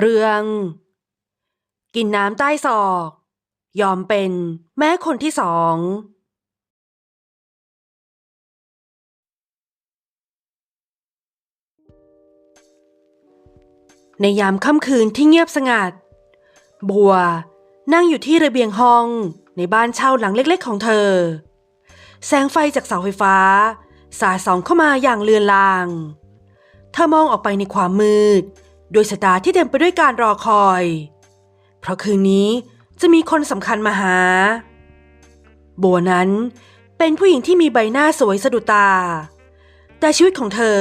เรื่อง กินน้ำใต้ศอก ยอมเป็นแม่คนที่สอง ในยามค่ำคืนที่เงียบสงัด บัวนั่งอยู่ที่ระเบียงห้องในบ้านเช่าหลังเล็กๆของเธอ แสงไฟจากเสาไฟฟ้า สาดส่องเข้ามาอย่างเลือนลาง เธอมองออกไปในความมืด ดวยสายตาที่เต็มไปด้วยการรอคอย เพราะคืนนี้จะมีคนสำคัญมาหา บัวนั้นเป็นผู้หญิงที่มีใบหน้าสวยสะดุดตา แต่ชีวิตของเธอ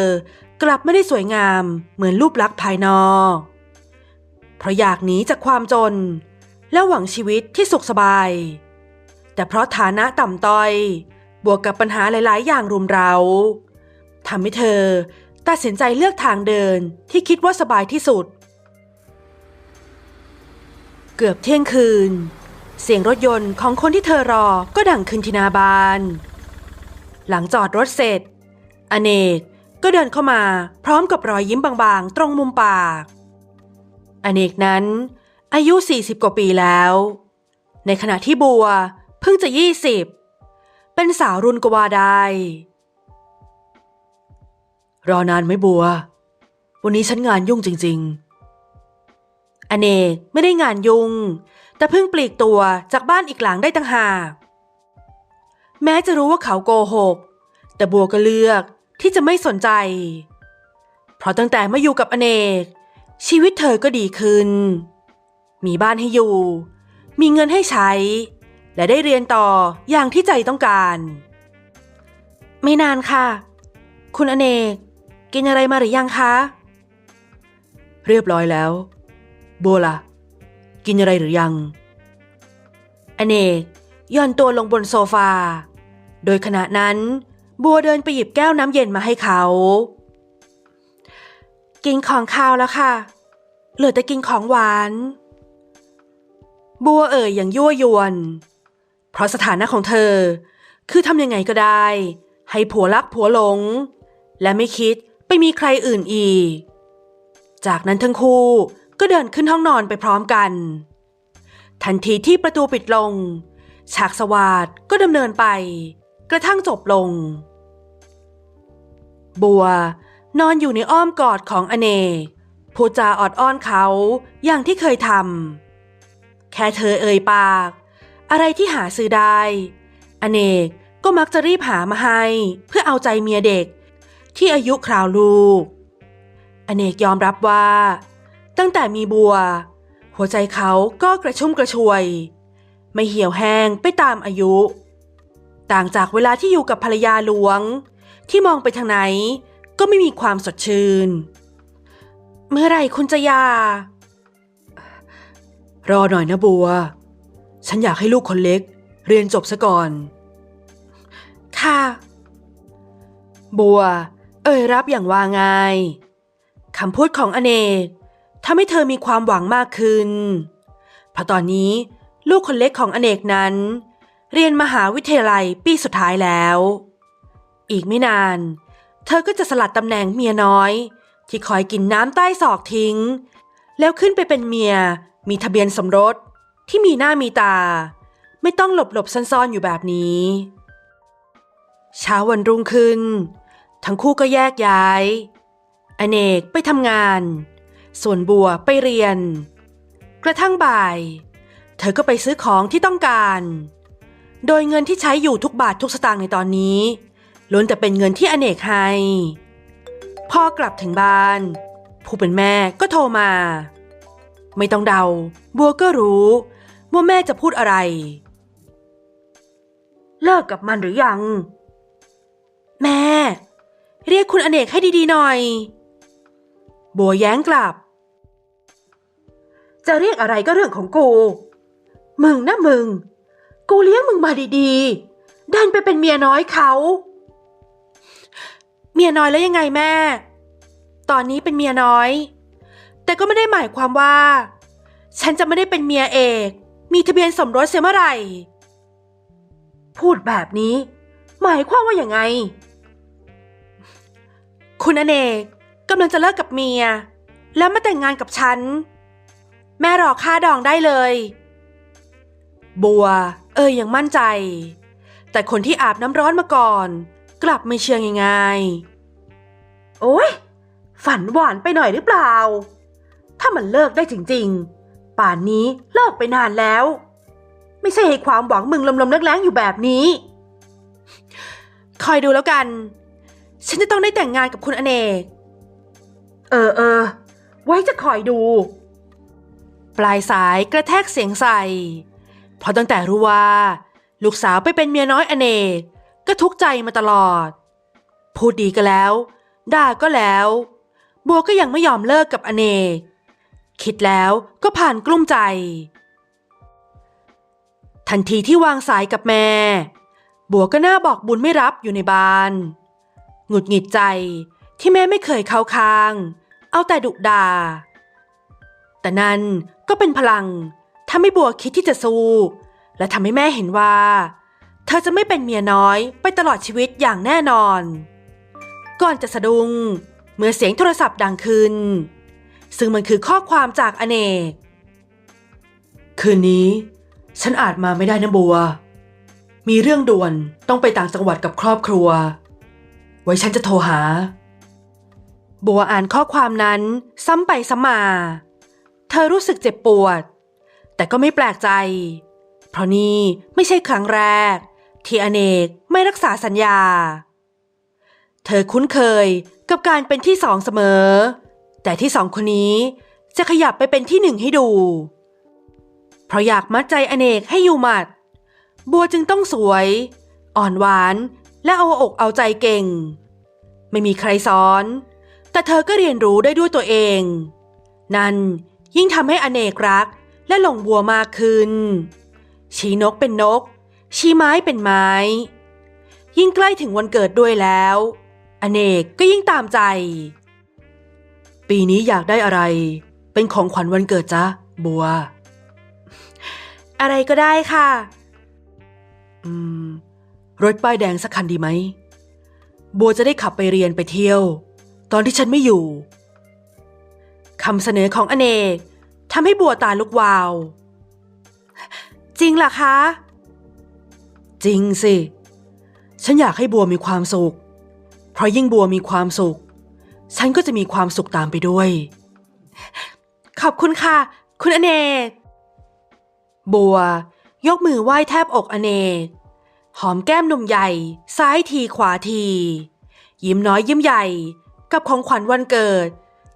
กลับไม่ได้สวยงามเหมือนรูปลักษณ์ภายนอก เพราะอยากหนีจากความจน และหวังชีวิตที่สุขสบาย แต่เพราะฐานะต่ำต้อย บวกกับปัญหาหลาย ๆ อย่างรุมเร้าทำให้เธอ ตัดสินใจเลือกทางเดินที่คิดว่าสบายที่สุด เกือบเที่ยงคืน เสียงรถยนต์ของคนที่เธอรอก็ดังขึ้นที่หนาบาน หลังจอดรถเสร็จ อเนกก็เดินเข้ามาพร้อมกับรอยยิ้มบางๆ ตรงมุมปาก อเนกนั้น อายุ 40 กว่าปีแล้ว ในขณะที่บัวเพิ่งจะ 20 เป็นสาวรุ่นกว่าได้ รอนานไหมบัว วันนี้ฉันงานยุ่งจริง ๆ อเนกไม่ได้งานยุ่ง แต่เพิ่งปลีกตัวจากบ้านอีกหลังได้ตั้งหากแม้จะรู้ว่าเขาโกหก แต่บัวก็เลือกที่จะไม่สนใจ เพราะตั้งแต่มาอยู่กับอเนก ชีวิตเธอก็ดีขึ้น มีบ้านให้อยู่ มีเงินให้ใช้ และได้เรียนต่ออย่างที่ใจต้องการ ไม่นานค่ะ คุณอเนก กินอะไรมาหรือยังคะ เรียบร้อยแล้วบัวล่ะ กินอะไรหรือยัง อเนกย่อนตัวลงบนโซฟา โดยขณะนั้น บัวเดินไปหยิบแก้วน้ำเย็นมาให้เขา กินของข้าวแล้วค่ะ เหลือแต่กินของหวาน บัวเอ่ยอย่างยั่วยวน เพราะสถานะของเธอ คือทำยังไงก็ได้ ให้ผัวรักผัวหลง และไม่คิด ไปมีใครอื่นอีก จากนั้นทั้งคู่ก็เดินขึ้นห้องนอนไปพร้อมกัน ทันทีที่ประตูปิดลง ฉากสวาดก็ดำเนินไป กระทั่งจบลง บัวนอนอยู่ในอ้อมกอดของอเนกพูดจาออดอ้อนเขาอย่างที่เคยทำแค่เธอเอ่ยปาก อะไรที่หาซื้อได้ อเนกก็มักจะรีบหามาให้ เพื่อเอาใจเมียเด็ก ที่อายุคราวลูก อเนกยอมรับว่า ตั้งแต่มีบัว หัวใจเขาก็กระชุ่มกระชวย ไม่เหี่ยวแห้งไปตามอายุ ต่างจากเวลาที่อยู่กับภรรยาหลวง ที่มองไปทางไหนก็ไม่มีความสดชื่น เมื่อไรคุณจะยา รอหน่อยนะบัว ฉันอยากให้ลูกคนเล็ก เรียนจบซะก่อน ค่ะ บัว เอ่ยรับอย่างว่าง่ายคำพูดของอเนกทำให้เธอมีความหวังมากขึ้น เพราะตอนนี้ลูกคนเล็กของอเนกนั้น เรียนมหาวิทยาลัยปีสุดท้ายแล้ว อีกไม่นาน เธอก็จะสลัดตำแหน่งเมียน้อย ที่คอยกินน้ำใต้ศอกทิ้ง แล้วขึ้นไปเป็นเมียมีทะเบียนสมรสที่มีหน้ามีตา ไม่ต้องหลบหลบซ่อนๆอยู่แบบนี้ เช้าวันรุ่งขึ้น ทั้งคู่ก็แยกย้าย อเนกไปทำงาน ส่วนบัวไปเรียน กระทั่งบ่าย เธอก็ไปซื้อของที่ต้องการ โดยเงินที่ใช้อยู่ทุกบาททุกสตางค์ในตอนนี้ล้วนแต่เป็นเงินที่อเนกให้พอกลับถึงบ้าน ผู้เป็นแม่ก็โทรมา ไม่ต้องเดา บัวก็รู้ว่าแม่จะพูดอะไร เลิกกับมันหรือยัง แม่ เรียกคุณอเนกให้ดีๆหน่อย บัวแย้งกลับ จะเรียกอะไรก็เรื่องของกู มึงนะมึง กูเลี้ยงมึงมาดีๆ ดันไปเป็นเมียน้อยเขา เมียน้อยแล้วยังไงแม่ ตอนนี้เป็นเมียน้อย แต่ก็ไม่ได้หมายความว่า ฉันจะไม่ได้เป็นเมียเอก มีทะเบียนสมรสเสียเมื่อไหร่ พูดแบบนี้ หมายความว่าอย่างไง คุณอเนกกำลังจะเลิกกับเมีย แล้วมาแต่งงานกับฉัน แม่รอค่าดองได้เลย บัว เอ่ยยังมั่นใจ แต่คนที่อาบน้ำร้อนมาก่อน กลับไม่เชื่อง่ายๆโอ้ยฝันหวานไปหน่อยหรือเปล่า ถ้ามันเลิกได้จริง ๆ ป่านนี้เลิกไปนานแล้ว ไม่ใช่ให้ความหวังมึงลมๆแรงๆอยู่แบบนี้ คอยดูแล้วกัน ฉันจะต้องได้แต่งงานกับคุณอเนกเออเออ ไว้จะคอยดู ปลายสายกระแทกเสียงใส่ เพราะตั้งแต่รู้ว่า ลูกสาวไปเป็นเมียน้อยอเนกก็ทุกข์ใจมาตลอด พูดดีก็แล้ว ด่าก็แล้ว บัวก็ยังไม่ยอมเลิกกับอเนกคิดแล้วก็ผ่านกลุ้มใจ ทันทีที่วางสายกับแม่ บัวก็น่าบอกบุญไม่รับอยู่ในบ้าน หงุดหงิดใจที่แม่ไม่เคยเข้าข้าง เอาแต่ดุดา แต่นั่นก็เป็นพลังทำให้บัวคิดที่จะสู้ และทำให้แม่เห็นว่า เธอจะไม่เป็นเมียน้อยไปตลอดชีวิตอย่างแน่นอน ก่อนจะสะดุง้งเมื่อเสียงโทรศัพท์ดังขึ้น ซึ่งมันคือข้อความจากอเนก คืนนี้ ฉันอาจมาไม่ได้นะบัว มีเรื่องด่วนต้องไปต่างจังหวัดกับครอบครัว ไว้ฉันจะโทรหา บัวอ่านข้อความนั้นซ้ำไปซ้ำมา เธอรู้สึกเจ็บปวด แต่ก็ไม่แปลกใจ เพราะนี่ไม่ใช่ครั้งแรก ที่อเนกไม่รักษาสัญญา เธอคุ้นเคยกับการเป็นที่สองเสมอ แต่ที่สองคนนี้จะขยับไปเป็นที่หนึ่งให้ดู เพราะอยากมัดใจอเนกให้อยู่หมัด บัวจึงต้องสวย อ่อนหวาน และเอาอกเอาใจเก่ง ไม่มีใครสอน แต่เธอก็เรียนรู้ได้ด้วยตัวเอง นั่นยิ่งทำให้อเนกรักและหลงบัวมากขึ้น ชี้นกเป็นนก ชี้ไม้เป็นไม้ ยิ่งใกล้ถึงวันเกิดด้วยแล้ว อเนกก็ยิ่งตามใจ ปีนี้อยากได้อะไร เป็นของขวัญวันเกิดจ๊ะบัว อะไรก็ได้ค่ะ อืม รถป้ายแดงสักคันดีไหม บัวจะได้ขับไปเรียนไปเที่ยว ตอนที่ฉันไม่อยู่คำเสนอของอเนกทำให้บัวตาลุกวาว จริงเหรอคะ จริงสิ ฉันอยากให้บัวมีความสุข เพราะยิ่งบัวมีความสุข ฉันก็จะมีความสุขตามไปด้วย ขอบคุณค่ะ คุณอเนกบัวยกมือไหว้แทบอกอเนก หอมแก้มหนุ่มใหญ่ ซ้ายทีขวาที ยิ้มน้อยยิ้มใหญ่ กับของขวัญวันเกิด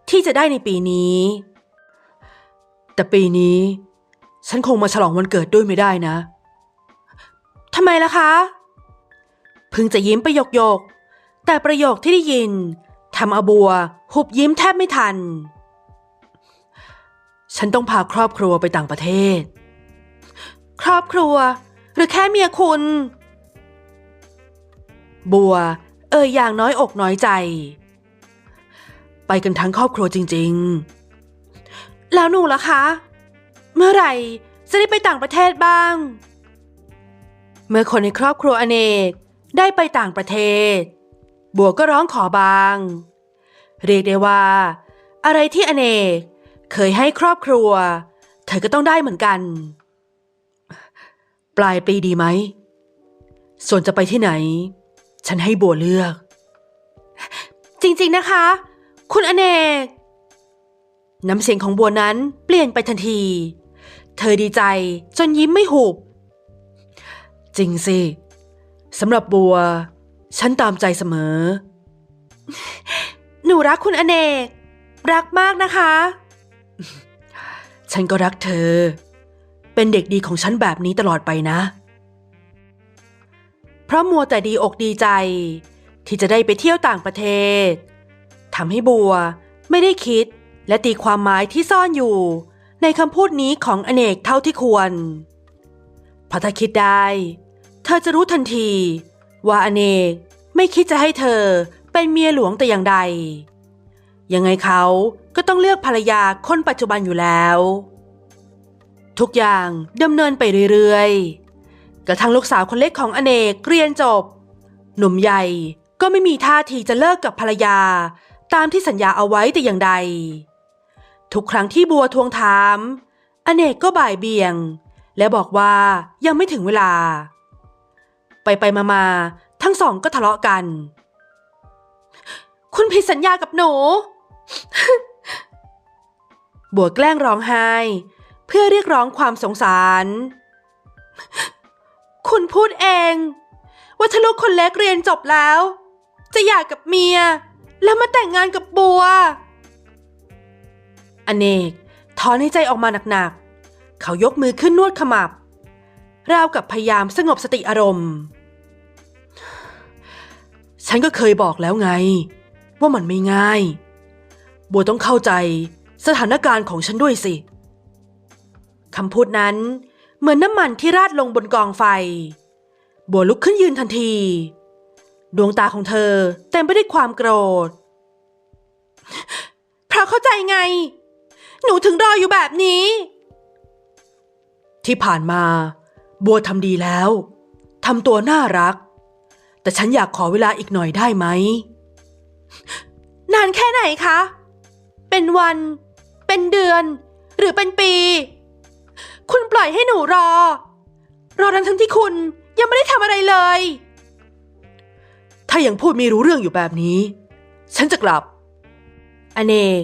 ที่จะได้ในปีนี้ แต่ปีนี้ ฉันคงมาฉลองวันเกิดด้วยไม่ได้นะทำไมล่ะคะ เพิ่งจะยิ้มไปหยกหยกๆแต่ประโยคที่ได้ยินทำอาบัวหุบยิ้มแทบไม่ทัน ฉันต้องพาครอบครัวไปต่างประเทศ ครอบครัว หรือแค่เมียคุณ บัว เอ่ยอย่างน้อยอกน้อยใจ ไปกันทั้งครอบครัวจริง ๆ แล้วหนูล่ะคะ เมื่อไหร่จะได้ไปต่างประเทศบ้าง เมื่อคนในครอบครัวอเนกได้ไปต่างประเทศ บัวก็ร้องขอบาง เรียกได้ว่า อะไรที่อเนกเคยให้ครอบครัว เธอก็ต้องได้เหมือนกัน ปลายปีดีไหม ส่วนจะไปที่ไหน ฉันให้บัวเลือก จริงๆนะคะ คุณอเนก น้ำเสียงของบัวนั้นเปลี่ยนไปทันที เธอดีใจจนยิ้มไม่หุบ จริงสิสำหรับบัว ฉันตามใจเสมอ หนูรักคุณอเนก รักมากนะคะ ฉันก็รักเธอ เป็นเด็กดีของฉันแบบนี้ตลอดไปนะ เพราะมัวแต่ดีอกดีใจ ที่จะได้ไปเที่ยวต่างประเทศทำให้บัวไม่ได้คิดและตีความหมายที่ซ่อนอยู่ ในคำพูดนี้ของอเนกเท่าที่ควรพราะถ้าคิดได้ เธอจะรู้ทันที ว่าอเนกไม่คิดจะให้เธอเป็นเมียหลวงแต่อย่างใด ยังไงเขาก็ต้องเลือกภรรยาคนปัจจุบันอยู่แล้ว ทุกอย่างดำเนินไปเรื่อยๆ กระทั่งลูกสาวคนเล็กของอเนกเรียนจบ หนุ่มใหญ่ก็ไม่มีท่าทีจะเลิกกับภรรยา ตามที่สัญญาเอาไว้แต่อย่างใด ทุกครั้งที่บัวทวงถาม อเนกก็บ่ายเบี่ยง และบอกว่ายังไม่ถึงเวลา ไปไปมามาทั้งสองก็ทะเลาะกัน คุณผิดสัญญากับหนู บัวแกล้งร้องไห้ เพื่อเรียกร้องความสงสาร คุณพูดเอง ว่าถ้าลูกคนเล็กเรียนจบแล้ว จะหย่ากับเมีย แล้วมาแต่งงานกับบัว อเนกถอนในใจออกมาหนักๆ เขายกมือขึ้นนวดขมับ ราวกับพยายามสงบสติอารมณ์ ฉันก็เคยบอกแล้วไง ว่ามันไม่ง่าย บัวต้องเข้าใจสถานการณ์ของฉันด้วยสิคำพูดนั้น เหมือนน้ำมันที่ราดลงบนกองไฟ บัวลุกขึ้นยืนทันที ดวงตาของเธอเต็มไปด้วยความโกรธ เพราะเข้าใจไง หนูถึงรออยู่แบบนี้ ที่ผ่านมา บัวทำดีแล้วทำตัวน่ารัก แต่ฉันอยากขอเวลาอีกหน่อยได้ไหม นานแค่ไหนคะ เป็นวัน เป็นเดือน หรือเป็นปี คุณปล่อยให้หนูรอ รอทั้งทั้งที่คุณยังไม่ได้ทำอะไรเลย ถ้ายังพูดไม่รู้เรื่องอยู่แบบนี้ ฉันจะกลับ อเนก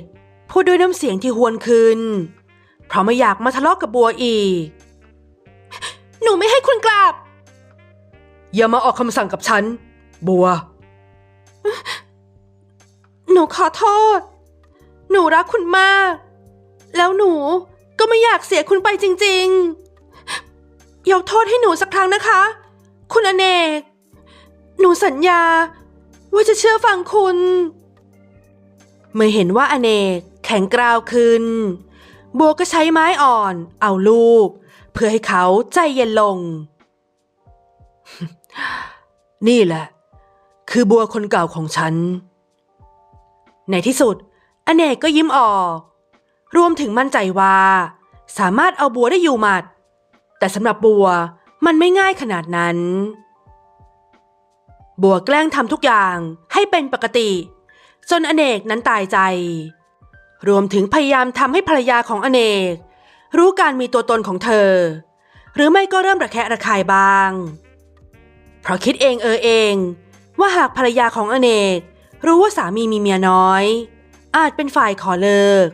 พูดด้วยน้ำเสียงที่หวนคืน เพราะไม่อยากมาทะเลาะกกับบัวอีก หนูไม่ให้คุณกลับ อย่ามาออกคำสั่งกับฉัน บัว หนูขอโทษ หนูรักคุณมาก แล้วหนู ก็ไม่อยากเสียคุณไปจริง ๆ ยกโทษให้หนูสักครั้งนะคะ คุณอเนก หนูสัญญา ว่าจะเชื่อฟังคุณ เมื่อเห็นว่าอเนกแข็งกร้าวขึ้น บัวก็ใช้ไม้อ่อน เอาลูก เพื่อให้เขาใจเย็นลง นี่แหละ คือบัวคนเก่าของฉัน ในที่สุด อเนกก็ยิ้มออก รวมถึงมั่นใจว่า สามารถเอาบัวได้อยู่หมัด แต่สำหรับบัวมันไม่ง่ายขนาดนั้น บัวแกล้งทำทุกอย่างให้เป็นปกติ จนอเนกนั้นตายใจ รวมถึงพยายามทำให้ภรรยาของอเนก รู้การมีตัวตนของเธอ หรือไม่ก็เริ่มระแคะระคายบ้าง เพราะคิดเองเออเองว่าหากภรรยาของอเนกรู้ว่าสามีมีเมียน้อย อาจเป็นฝ่ายขอเลิก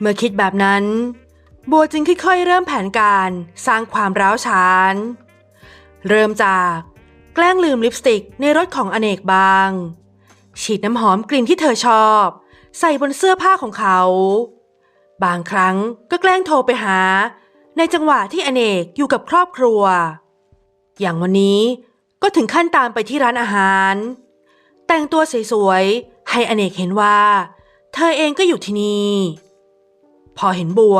เมื่อคิดแบบนั้น บัวจึงค่อยๆเริ่มแผนการสร้างความร้าวฉาน เริ่มจากแกล้งลืมลิปสติกในรถของอเนกบาง ฉีดน้ำหอมกลิ่นที่เธอชอบ ใส่บนเสื้อผ้าของเขา บางครั้งก็แกล้งโทรไปหา ในจังหวะที่อเนกอยู่กับครอบครัว อย่างวันนี้ก็ถึงขั้นตามไปที่ร้านอาหาร แต่งตัวสวยๆให้อเนกเห็นว่า เธอเองก็อยู่ที่นี่ พอเห็นบัว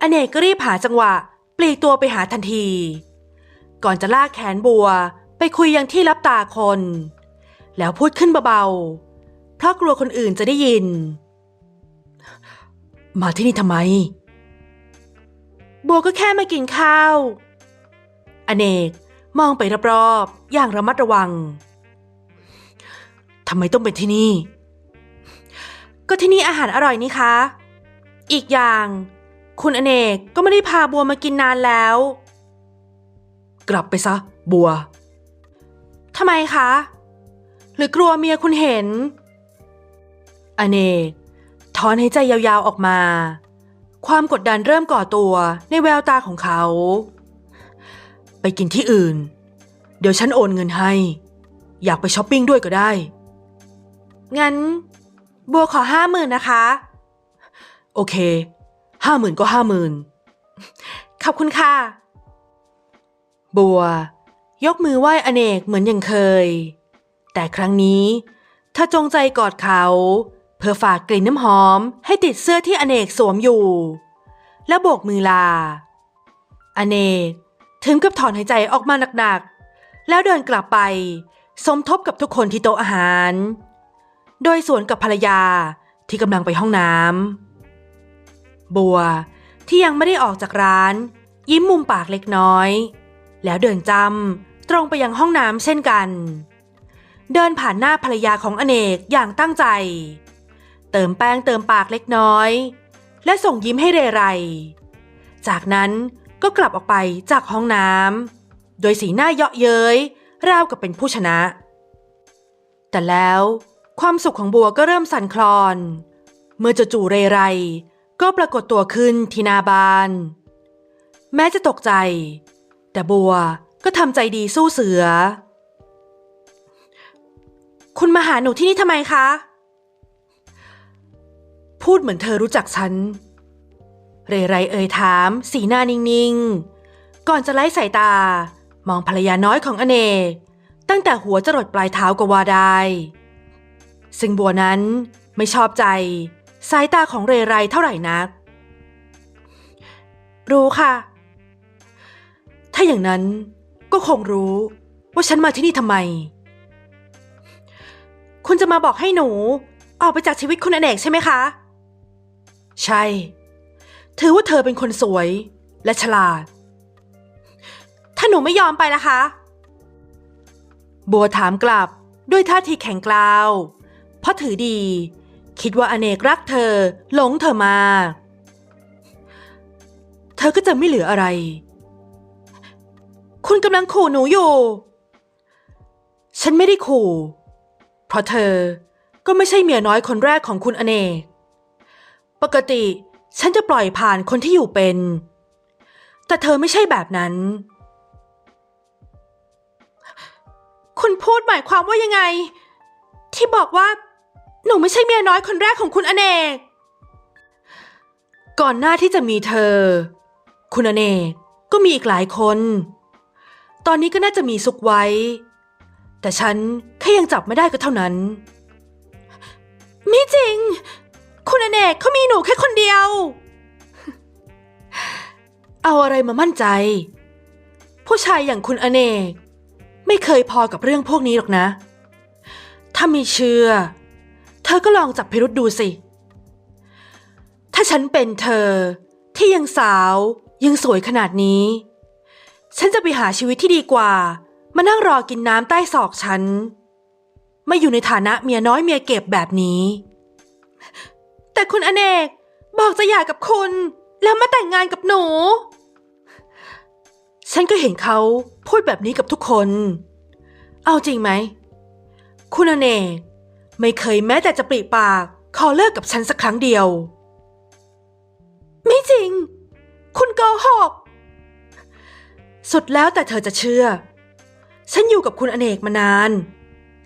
อเนกก็รีบหาจังหวะ ปลีกตัวไปหาทันที ก่อนจะลากแขนบัวไปคุยยังที่รับตาคน แล้วพูดขึ้นเบาๆ เพราะกลัวคนอื่นจะได้ยิน มาที่นี่ทำไม บัวก็แค่มากินข้าว อเนกมองไปรอบๆอย่างระมัดระวังทำไมต้องเป็นที่นี่ ก็ที่นี่อาหารอร่อยนี่คะ อีกอย่าง คุณอเนกก็ไม่ได้พาบัวมากินนานแล้ว กลับไปซะ บัวทำไมคะ หรือกลัวเมียคุณเห็น อเนกถอนหายใจยาวๆออกมา ความกดดันเริ่มก่อตัวในแววตาของเขา ไปกินที่อื่น เดี๋ยวฉันโอนเงินให้ อยากไปช้อปปิ้งด้วยก็ได้ งั้น บัวขอห้าหมื่นนะคะ โอเคห้าหมื่นก็ห้าหมื่นขอบคุณค่ะ บัว ยกมือไหว้อเนกเหมือนอย่างเคย แต่ครั้งนี้เธอจงใจกอดเขา เพื่อฝากกลิ่นน้ำหอมให้ติดเสื้อที่อเนกสวมอยู่ แล้วโบกมือลา อเนกถึงกับถอนหายใจออกมาหนักๆ แล้วเดินกลับไป สมทบกับทุกคนที่โต๊ะอาหาร โดยสวนกับภรรยาที่กำลังไปห้องน้ำ บัว ที่ยังไม่ได้ออกจากร้าน ยิ้มมุมปากเล็กน้อย แล้วเดินจำตรงไปยังห้องน้ำเช่นกัน เดินผ่านหน้าภรรยาของอเนกอย่างตั้งใจ เติมแป้งเติมปากเล็กน้อย และส่งยิ้มให้เรไร จากนั้นก็กลับออกไปจากห้องน้ำโดยสีหน้าเยาะเย้ยราวกับเป็นผู้ชนะ แต่แล้วความสุขของบัวก็เริ่มสั่นคลอน เมื่อจู่ๆเรไร ก็ปรากฏตัวขึ้นที่หนาบาน แม้จะตกใจ แต่บัวก็ทำใจดีสู้เสือ คุณมาหาหนูที่นี่ทำไมคะ พูดเหมือนเธอรู้จักฉัน เรไรเอ่ยถาม สีหน้านิ่งๆ ก่อนจะไล่สายตา มองภรรยาน้อยของอเนกตั้งแต่หัวจรดปลายเท้าก็ว่าได้ ซึ่งบัวนั้นไม่ชอบใจ สายตาของเรไรเท่าไหร่นัก รู้ค่ะ ถ้าอย่างนั้นก็คงรู้ว่าฉันมาที่นี่ทำไม คุณจะมาบอกให้หนู ออกไปจากชีวิตคุณอเนกใช่ไหมคะ ใช่ ถือว่าเธอเป็นคนสวยและฉลาด ถ้าหนูไม่ยอมไปล่ะคะ บัวถามกลับด้วยท่าทีแข็งกร้าว เพราะถือดี คิดว่าอเนกรักเธอ หลงเธอมา เธอก็จะไม่เหลืออะไร คุณกำลังขู่หนูอยู่ ฉันไม่ได้ขู่ เพราะเธอก็ไม่ใช่เมียน้อยคนแรกของคุณอเนก ปกติฉันจะปล่อยผ่านคนที่อยู่เป็น แต่เธอไม่ใช่แบบนั้น คุณพูดหมายความว่ายังไง ที่บอกว่า หนูไม่ใช่เมียน้อยคนแรกของคุณอเนก ก่อนหน้าที่จะมีเธอ คุณอเนกก็มีอีกหลายคน ตอนนี้ก็น่าจะมีสุกไว้ แต่ฉันแค่ยังจับไม่ได้ก็เท่านั้น ไม่จริง คุณอเนกเขามีหนูแค่คนเดียว เอาอะไรมามั่นใจ ผู้ชายอย่างคุณอเนกไม่เคยพอกับเรื่องพวกนี้หรอกนะ ถ้าม่เชื่อ ธอก็ลองจับพิรุษดูสิ ถ้าฉันเป็นเธอที่ยังสาวยังสวยขนาดนี้ ฉันจะไปหาชีวิตที่ดีกว่า มานั่งรอกินน้ำใต้ศอกฉัน ไม่อยู่ในฐานะเมียน้อยเมียเก็บแบบนี้ แต่คุณอเนกบอกจะหย่ากับคุณ แล้วมาแต่งงานกับหนู ฉันก็เห็นเขาพูดแบบนี้กับทุกคน เอาจริงไหม คุณอเนก ไม่เคยแม้แต่จะปริปาก ขอเลิกกับฉันสักครั้งเดียว ไม่จริง คุณโกหก สุดแล้วแต่เธอจะเชื่อ ฉันอยู่กับคุณอเนกมานาน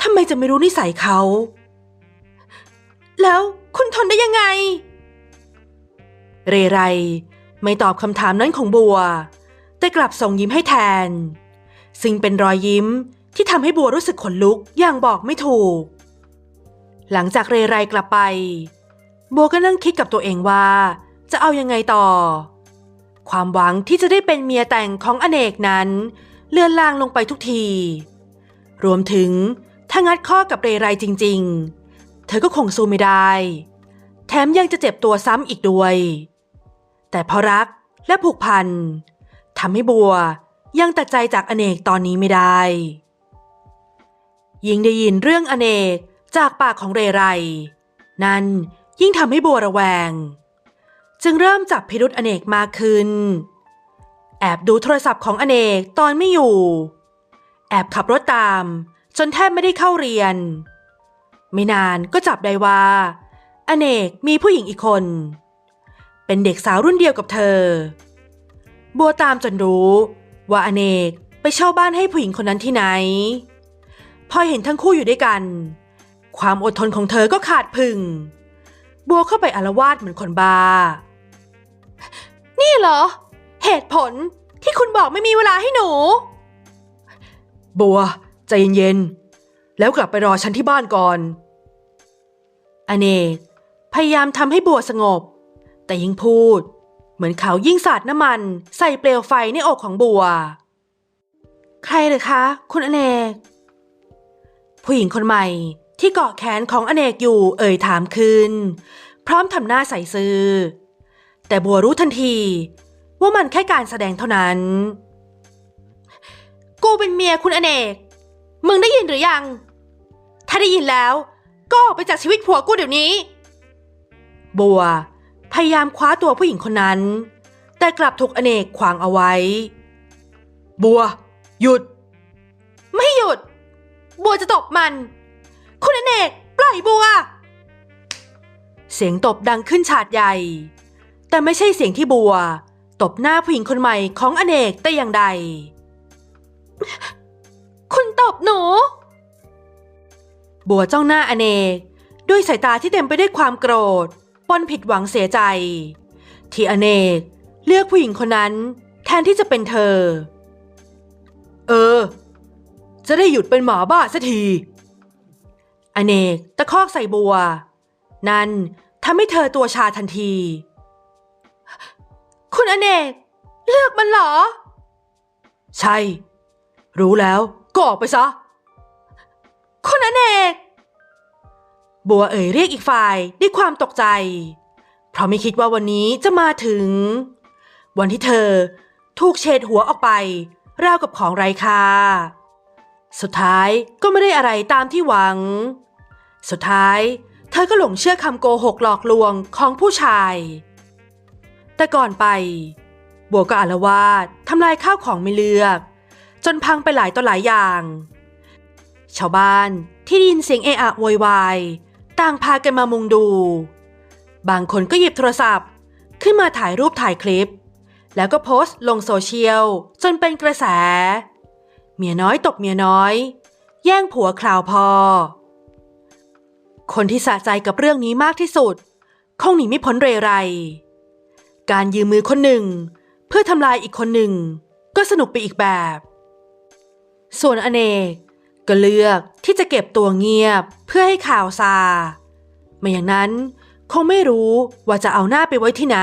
ทำไมจะไม่รู้นิสัยเขา แล้วคุณทนได้ยังไง เรไร ไม่ตอบคำถามนั้นของบัว แต่กลับส่งยิ้มให้แทน ซึ่งเป็นรอยยิ้มที่ทำให้บัวรู้สึกขนลุกอย่างบอกไม่ถูก หลังจากเรไรกลับไปบัวก็นั่งคิดกับตัวเองว่า จะเอายังไงต่อ ความหวังที่จะได้เป็นเมียแต่งของอเนกนั้น เลื่อนลางลงไปทุกที รวมถึงถ้างัดข้อกับเรไรจริง ๆ เธอก็คงสู้ไม่ได้ แถมยังจะเจ็บตัวซ้ำอีกด้วย แต่เพราะรักและผูกพันทำให้บัวยังตัดใจจากอเนกตอนนี้ไม่ได้ ยิ่งได้ยินเรื่องอเนก จากปากของเรไร นั่นยิ่งทำให้บัวระแวง จึงเริ่มจับพิรุษอเนกมากขึ้น แอบดูโทรศัพท์ของอเนกตอนไม่อยู่ แอบขับรถตาม จนแทบไม่ได้เข้าเรียน ไม่นานก็จับได้ว่า อเนกมีผู้หญิงอีกคน เป็นเด็กสาวรุ่นเดียวกับเธอ บัวตามจนรู้ ว่าอเนกไปเช่าบ้านให้ผู้หญิงคนนั้นที่ไหน พอเห็นทั้งคู่อยู่ด้วยกัน ความอดทนของเธอก็ขาดพึ่ง บัวเข้าไปอารวาสเหมือนคนบ้า นี่เหรอ เหตุผลที่คุณบอกไม่มีเวลาให้หนู บัว ใจเย็นๆ แล้วกลับไปรอฉันที่บ้านก่อน อเนกพยายามทำให้บัวสงบ แต่ยิ่งพูด เหมือนเขายิ่งสาดน้ำมัน ใส่เปลวไฟในอกของบัว ใครเลยคะ คุณอเนก ผู้หญิงคนใหม่ ที่เกาะแขนของอเนกอยู่เอ่ยถามขึ้นพร้อมทำหน้าใส่ซื่อ แต่บัวรู้ทันที ว่ามันแค่การแสดงเท่านั้น กูเป็นเมียคุณอเนก มึงได้ยินหรือยัง ถ้าได้ยินแล้ว ก็ออกไปจากชีวิตผัวกูเดี๋ยวนี้ บัว พยายามคว้าตัวผู้หญิงคนนั้น แต่กลับถูกอเนกขวางเอาไว้ บัว หยุด ไม่หยุด บัวจะตบมัน คุณอเนก ปล่อยบัว เสียงตบดังขึ้นฉาดใหญ่ แต่ไม่ใช่เสียงที่บัว ตบหน้าผู้หญิงคนใหม่ของอเนกแต่อย่างใด คุณตบหนู บัวจ้องหน้าอเนก ด้วยสายตาที่เต็มไปด้วยความโกรธปนผิดหวังเสียใจ ที่อเนก เลือกผู้หญิงคนนั้น แทนที่จะเป็นเธอ เออ จะได้หยุดเป็นหมาบ้าสักที อเนกตะคอกใส่บัว นั่นทำให้เธอตัวชาทันที คุณอเนก เลือกมันเหรอ ใช่ รู้แล้วก็ออกไปซะ คุณอเนก บัวเอ๋ยเรียกอีกฝ่ายด้วยความตกใจ เพราะไม่คิดว่าวันนี้จะมาถึง วันที่เธอถูกเฉดหัวออกไปราวกับของไร้ค่า สุดท้ายก็ไม่ได้อะไรตามที่หวัง สุดท้ายเธอก็หลงเชื่อคำโกหกหลอกลวงของผู้ชาย แต่ก่อนไป บัวก็อาละวาดทำลายข้าวของไม่เลือก จนพังไปหลายต่อหลายอย่าง ชาวบ้านที่ได้ยินเสียงเอะอะโวยวายต่างพากันมามุงดู บางคนก็หยิบโทรศัพท์ ขึ้นมาถ่ายรูปถ่ายคลิป แล้วก็โพสต์ลงโซเชียลจนเป็นกระแส เมียน้อยตบเมียน้อย แย่งผัวคราวพอ คนที่สะใจกับเรื่องนี้มากที่สุด คงหนีไม่พ้นเรไร การยืมมือคนหนึ่ง เพื่อทำลายอีกคนหนึ่ง ก็สนุกไปอีกแบบ ส่วนอเนกก็เลือกที่จะเก็บตัวเงียบเพื่อให้ข่าวซา ไม่อย่างนั้นคงไม่รู้ว่าจะเอาหน้าไปไว้ที่ไหน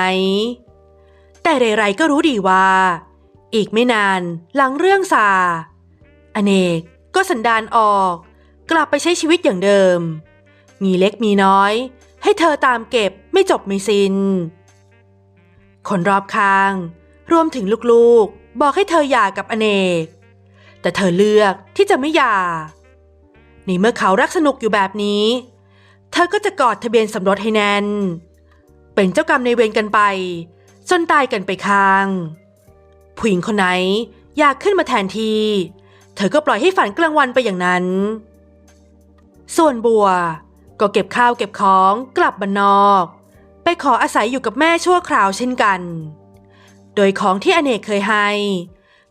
แต่เรไรก็รู้ดีว่า อีกไม่นานหลังเรื่องซา อเนกก็สันดานออก กลับไปใช้ชีวิตอย่างเดิม มีเล็กมีน้อย ให้เธอตามเก็บไม่จบไม่สิน้น คนรอบข้าง รวมถึงลูกๆ บอกให้เธอหย่ากับอเนก แต่เธอเลือกที่จะไม่หย่าในเมื่อเขารักสนุกอยู่แบบนี้ เธอก็จะกอดทะเบียนสมรสให้แน่น เป็นเจ้ากรรมในเวรกันไปจนตายกันไปข้าง ผู้หญิงคนไหนอยากขึ้นมาแทนที่ ธอก็ปล่อยให้ฝันกลางวันไปอย่างนั้น ส่วนบัว ก็เก็บข้าวเก็บของกลับบ้านนอก ไปขออาศัยอยู่กับแม่ชั่วคราวเช่นกัน โดยของที่อเนกเคยให้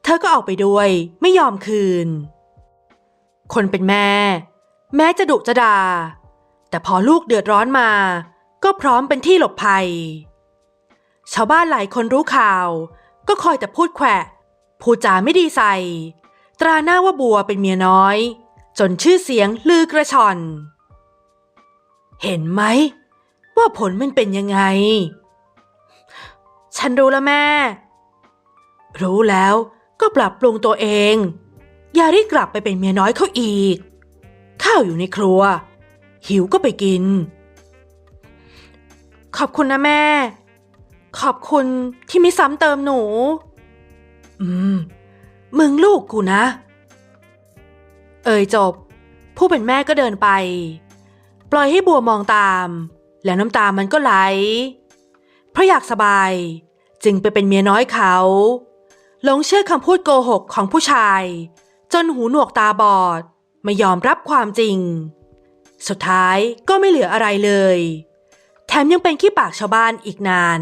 เธอก็ออกไปด้วยไม่ยอมคืน คนเป็นแม่ แม้จะดุจะด่าแต่พอลูกเดือดร้อนมา ก็พร้อมเป็นที่หลบภัย ชาวบ้านหลายคนรู้ข่าว ก็คอยแต่พูดแขวะพูดจาไม่ดีใส่ ตราหน้าว่าบัวเป็นเมียน้อย จนชื่อเสียงลือกระชอน เห็นไหม ว่าผลมันเป็นยังไง ฉันรู้แล้วแม่ รู้แล้วก็ปรับปรุงตัวเอง อย่ารีกลับไปเป็นเมียน้อยเขาอีก ข้าวอยู่ในครัว หิวก็ไปกิน ขอบคุณนะแม่ ขอบคุณที่ไม่ซ้ำเติมหนู อืม มึงลูกกูนะ เอ่ยจบ ผู้เป็นแม่ก็เดินไป ปล่อยให้บัวมองตาม แล้วน้ำตามันก็ไหล เพราะอยากสบาย จึงไปเป็นเมียน้อยเขาหลงเชื่อคำพูดโกหกของผู้ชาย จนหูหนวกตาบอด ไม่ยอมรับความจริง สุดท้ายก็ไม่เหลืออะไรเลย แถมยังเป็นขี้ปากชาวบ้านอีกนาน